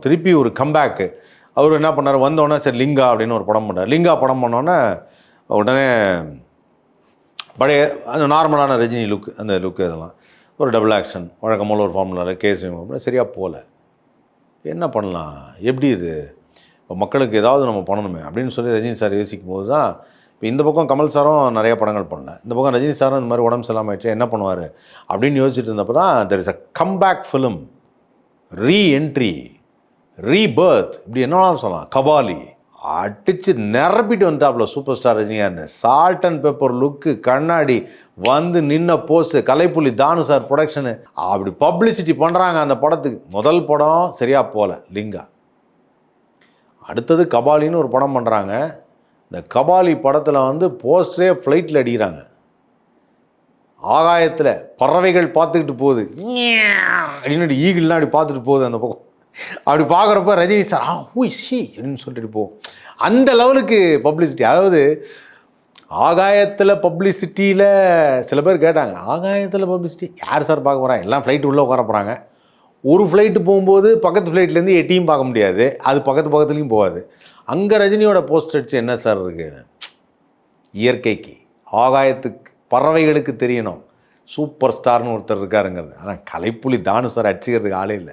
திருப்பி ஒரு கம்பேக்கு அவர் என்ன பண்ணார்? வந்தோடனே சரி லிங்கா அப்படின்னு ஒரு படம் பண்ணார். லிங்கா படம் பண்ணோன்னே உடனே பழைய அந்த நார்மலான ரஜினி லுக் அந்த லுக் இதெல்லாம். ஒரு டபுள் ஆக்ஷன் வழக்கமாக ஒரு ஃபார்முலாவில் கேஸ் சரியாக போகல. என்ன பண்ணலாம்? எப்படி இது? இப்போ மக்களுக்கு ஏதாவது நம்ம பண்ணணுமே அப்படின்னு சொல்லி ரஜினி சார் யோசிக்கும் போது தான் இப்போ இந்த பக்கம் கமல் சாரும் நிறைய படங்கள் பண்ணல. இந்த பக்கம் ரஜினி சாரும் இந்த மாதிரி உடம்பு சரியில்லாம ஆயிடுச்சு என்ன பண்ணுவார் அப்படின்னு யோசிச்சுட்டு இருந்தப்போ தான் there is a comeback film reentry rebirth இப்படி என்ன சொல்லலாம். கபாலி. அடித்து நிரப்பிட்டு வந்துட்டாப்புல super star Rajinikanth. Salt and pepper look கண்ணாடி வந்து நின்ன போஸ் கலைப்புலி தானு சார் ப்ரொடக்ஷனு அப்படி பப்ளிசிட்டி பண்ணுறாங்க அந்த படத்துக்கு. முதல் படம் சரியாக போகல லிங்கா. அடுத்தது கபாலின்னு ஒரு படம் பண்ணுறாங்க இந்த கபாலி படத்தில் வந்து போஸ்டரே ஃப்ளைட்டில் அடிக்கிறாங்க. ஆகாயத்தில் பறவைகள் பார்த்துக்கிட்டு போகுது. அப்படின்னு ஈகிள்லாம் அப்படி பார்த்துட்டு போகுது அந்த பக்கம். அப்படி பார்க்குறப்ப ரஜினி சார் ஆ ஹூ ஷி அப்படின்னு சொல்லிட்டு போகும் அந்த லெவலுக்கு பப்ளிசிட்டி அதாவது ஆகாயத்தில் பப்ளிசிட்டியில் சில பேர் கேட்டாங்க ஆகாயத்தில் பப்ளிசிட்டி யார் சார் பார்க்க போகிறாங்க எல்லாம் ஃப்ளைட் உள்ளே உட்கார போகிறாங்க ஒரு ஃப்ளைட்டு போகும்போது பக்கத்து ஃப்ளைட்லேருந்து எட்டியும் பார்க்க முடியாது. அது பக்கத்து பக்கத்துலேயும் போகாது. அங்கே ரஜினியோட போஸ்டர் அடிச்சு என்ன சார் இருக்குது இயற்கைக்கு ஆகாயத்துக்கு பறவைகளுக்கு தெரியணும். சூப்பர் ஸ்டார்னு ஒருத்தர் இருக்காருங்கிறது. ஆனால் கலைப்புலி தானு சார் அடிச்சுக்கிறதுக்கு ஆளே இல்லை.